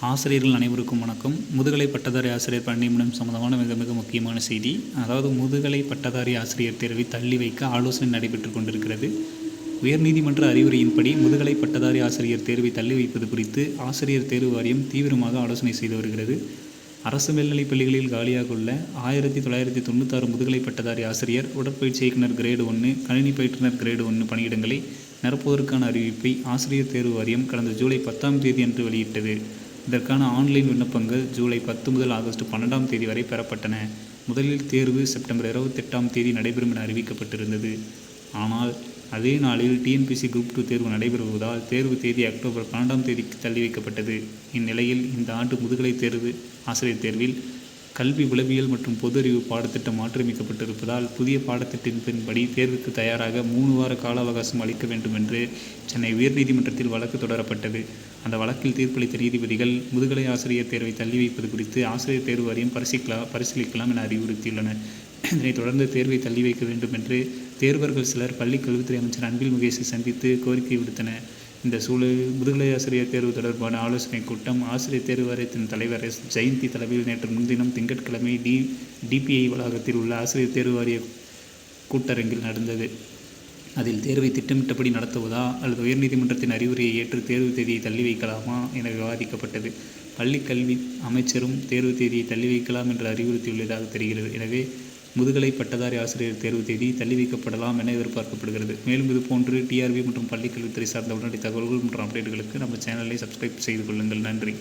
ஆசிரியர்கள் அனைவருக்கும் வணக்கம். முதுகலை பட்டதாரி ஆசிரியர் பணி சம்பந்தமான மிக மிக முக்கியமான செய்தி. அதாவது முதுகலை பட்டதாரி ஆசிரியர் தேர்வை தள்ளி வைக்க ஆலோசனை நடைபெற்று கொண்டிருக்கிறது. உயர்நீதிமன்ற அறிவுரையின்படி முதுகலை பட்டதாரி ஆசிரியர் தேர்வை தள்ளி வைப்பது குறித்து ஆசிரியர் தேர்வு வாரியம் தீவிரமாக ஆலோசனை செய்து வருகிறது. அரசு மேல்நிலைப் பள்ளிகளில் காலியாக உள்ள ஆயிரத்தி தொள்ளாயிரத்தி தொண்ணூத்தாறு முதுகலை பட்டதாரி ஆசிரியர் உடற்பயிற்சி இயக்குனர் கிரேடு ஒன்று கணினி பயிற்றுனர் கிரேடு ஒன்று பணியிடங்களை நிரப்புவதற்கான அறிவிப்பை ஆசிரியர் தேர்வு வாரியம் கடந்த ஜூலை பத்தாம் தேதி அன்று வெளியிட்டது. இதற்கான ஆன்லைன் விண்ணப்பங்கள் ஜூலை பத்து முதல் ஆகஸ்ட் பன்னெண்டாம் தேதி வரை பெறப்பட்டன. முதலில் தேர்வு செப்டம்பர் இருபத்தெட்டாம் தேதி நடைபெறும் என அறிவிக்கப்பட்டிருந்தது. ஆனால் அதே நாளில் டிஎன்பிசி குரூப் டூ தேர்வு நடைபெறுவதால் தேர்வு தேதி அக்டோபர் பன்னெண்டாம் தேதிக்கு தள்ளி வைக்கப்பட்டது. இந்நிலையில் இந்த ஆண்டு முதுகலை தேர்வு ஆசிரியர் தேர்வில் கல்வி உளவியல் மற்றும் பொது அறிவு பாடத்திட்டம் மாற்றியமைக்கப்பட்டிருப்பதால் புதிய பாடத்திட்டத்தின்படி தேர்வுக்கு தயாராக மூணு வார கால அவகாசம் அளிக்க வேண்டும் என்று சென்னை உயர்நீதிமன்றத்தில் வழக்கு தொடரப்பட்டது. அந்த வழக்கில் தீர்ப்பளித்த நீதிபதிகள் முதுகலை ஆசிரியர் தேர்வை தள்ளி வைப்பது குறித்து ஆசிரியர் தேர்வு வாரியம் பரிசீலிக்கலாம் பரிசீலிக்கலாம் என அறிவுறுத்தியுள்ளனர். இதனைத் தொடர்ந்து தேர்வை தள்ளி வைக்க வேண்டும் என்று தேர்வர்கள் சிலர் பள்ளிக் கல்வித்துறை அமைச்சர் அன்பில் முகேஷை சந்தித்து கோரிக்கை விடுத்தனர். இந்த சூழலில் முதுகலை ஆசிரியர் தேர்வு தொடர்பான ஆலோசனைக் கூட்டம் ஆசிரியர் தேர்வு வாரியத்தின் தலைவர் எஸ். ஜெயந்தி தலைமையில் நேற்று முன்தினம் திங்கட்கிழமை டி டிபிஐ வளாகத்தில் உள்ள ஆசிரியர் தேர்வு வாரிய கூட்டரங்கில் நடந்தது. அதில் தேர்வை திட்டமிட்டபடி நடத்துவதா அல்லது உயர்நீதிமன்றத்தின் அறிவுரையை ஏற்று தேர்வு தேதியை தள்ளி வைக்கலாமா என விவாதிக்கப்பட்டது. பள்ளிக் கல்வி அமைச்சரும் தேர்வு தேதியை தள்ளி வைக்கலாம் என்று அறிவுறுத்தியுள்ளதாக தெரிகிறது. எனவே முதுகலை பட்டதாரி ஆசிரியர் தேர்வு தேதி தள்ளி வைக்கப்படலாம் என எதிர்பார்க்கப்படுகிறது. மேலும் இது போன்று டிஆர்பி மற்றும் பள்ளிக்கல்வித்துறை சார்ந்த உடனடி தகவல்கள் மற்றும் அப்டேட்டுகளுக்கு நம்ம சேனலை சப்ஸ்கிரைப் செய்து கொள்ளுங்கள். நன்றி.